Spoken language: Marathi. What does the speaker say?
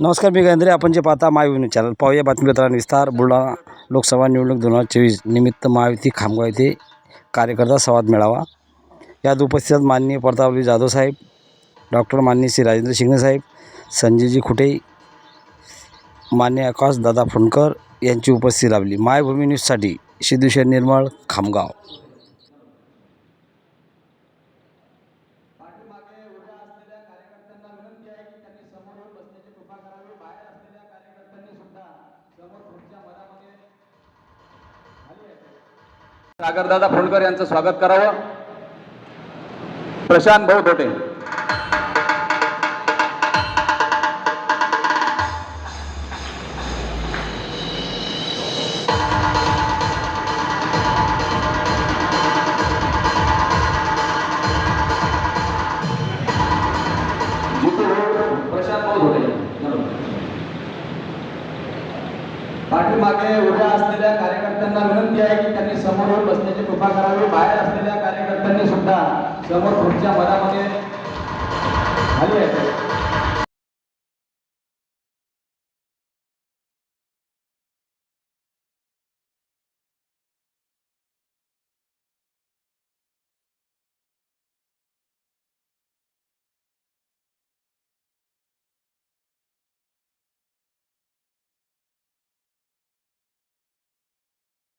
नमस्कार मी गेंद्रे आपण जे पाहता महायुनी चॅनल पाहूया बातमीपत्रांनी विस्तार. बुलढाणा लोकसभा निवडणूक दोन हजार चोवीस निमित्त महायुती खामगाव येथे कार्यकर्ता संवाद मेळावा. यात उपस्थित माननीय प्रतापजी जाधव साहेब डॉक्टर माननीय श्री राजेंद्र शिंगणे साहेब संजयजी खुटे मान्य आकाश दादा फुंडकर यांची उपस्थिती लाभली. मायभूमी न्यूजसाठी सिद्धेश्वर निर्मळ खामगाव. सागरदादा फोंडकर यांचं स्वागत करावं. प्रशांत भाऊ धोटे. प्रशांत भाऊ धोटे पाठीमागे उभ्या असलेल्या कार्यकर्त्यांना विनंती आहे की त्यांनी समोर येऊन बसण्याची कृपा करावी. बाहेर असलेल्या कार्यकर्त्यांनी सुद्धा समोर पुढच्या मनामध्ये आली आहे